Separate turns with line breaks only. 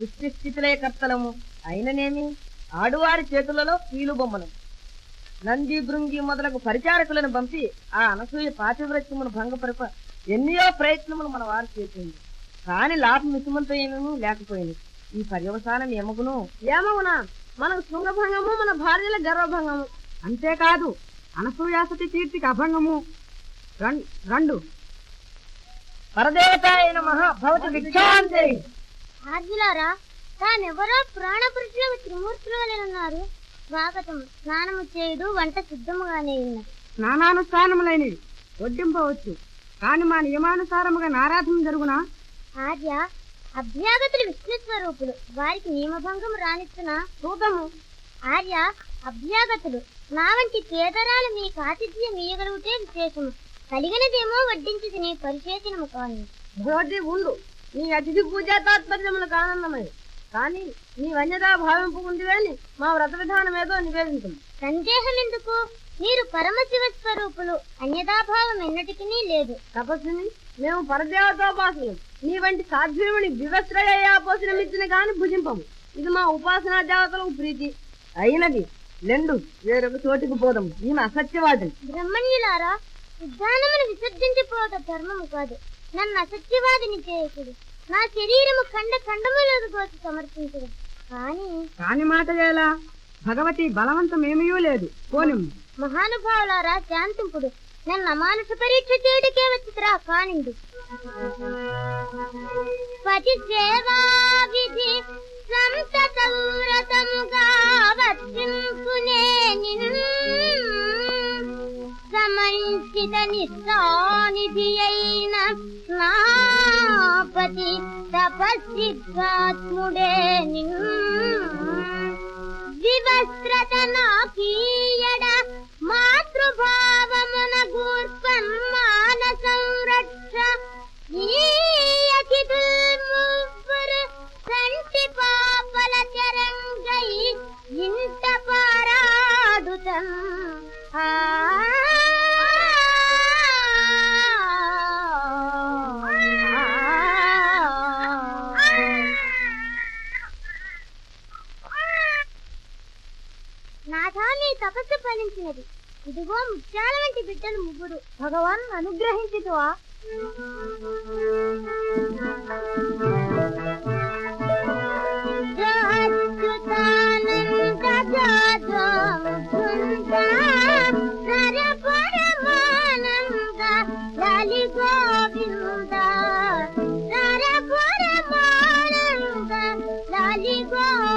సృష్టి స్థితిలే కర్తలము అయిననేమి? ఆడువారి చేతులలో కీలు బొమ్మలు. నంది భృంగి మొదలగు పరిచారకులను పంపి ఆ అనసూయ పాతివ్రత్యమును భంగపరప ఎన్నో ప్రయత్నములు మన వారు చేసింది. కాని లాభం విసుమంతైనను లేకపోయింది. ఈ పర్యవసానం ఏమగును ఏమగునా? మనకు శృంగభంగము మన భార్యల గర్వభంగము. అంతేకాదు అనసూయాసతి కీర్తికి అభంగము. రెండు. పరదేవత అయిన మహా భవతి విఖ్యాంతే
ఆర్జులారా తానెవరో ప్రాణపురుషులకు త్రిమూర్తులు వలె ఉన్నారు స్వాగతం స్నానము చేయుడు వంట సిద్ధముగానే ఉన్నది
స్నానానుష్ఠానములైనవి. వడ్డింపవచ్చు. కాని మా నియమానుసారముగా నారాధన జరుగునా?
ఆర్య అభ్యాగతులు విష్ణు స్వరూపులు. వారికి నియమభంగం రానిస్తున్న రూపము ఆర్య అభ్యాగతులు. నా వంటి పేదరాలు మీకు ఆతిథ్యం ఇయ్యగలిగితే విశేషము. కలిగినదేమో వడ్డించి తినే పరిశేషణము కాని
ఉండు. నీ అతిథి పూజా తాత్పర్యములకు ఆనందమై. కానీ నీ వన్యదా భావింపుకుంది గాని మా వ్రత విధానం ఏదో నివేదించు
సందేహం ఎందుకు? మీరు పరమశివ స్వరూపులు. అన్యదాభావం ఎన్నటికీ లేదు.
తపస్సుని మేము పరదేవతోపాసనం నీ వంటి సాధ్యముని వివస్త్రయాపోసనమిచ్చిన గాని భుజింపము. ఇది మా ఉపాసనా దేవతలకు ప్రీతి. అయినది లెండు వేరొక చోటికి పోదాం ఈమె అసత్యవాదిని
బ్రహ్మణ్యులారా ఉద్యానమును విసర్జించిపోత ధర్మము కాదు. నన్ను అసత్యవాదిని చేయకుడు. నా శరీరము ఖండ ఖండములకు కోసి సమర్పించదు కానీ
కాని మాట ఎలా? భగవతి బలవంతమేమీ లేదు. పోనిం
మహానుభావులారా శాంతింపుడు. నన్ను అమానుష పరీక్ష చేయుడికే వచ్చిరా కానిండు. పతి సేవా సమంచిత నిస్సానిధి అయిన స్నాపతి తపస్సిద్ధాత్ముడే నిన్ వివస్త్రత నాకీ ఈ తపస్సు ఫలించినది. ఇదిగో ముత్యాల వంటి బిడ్డలు ముగ్గురు. భగవాన్ అనుగ్రహించుతువా గోవింద లాలి గో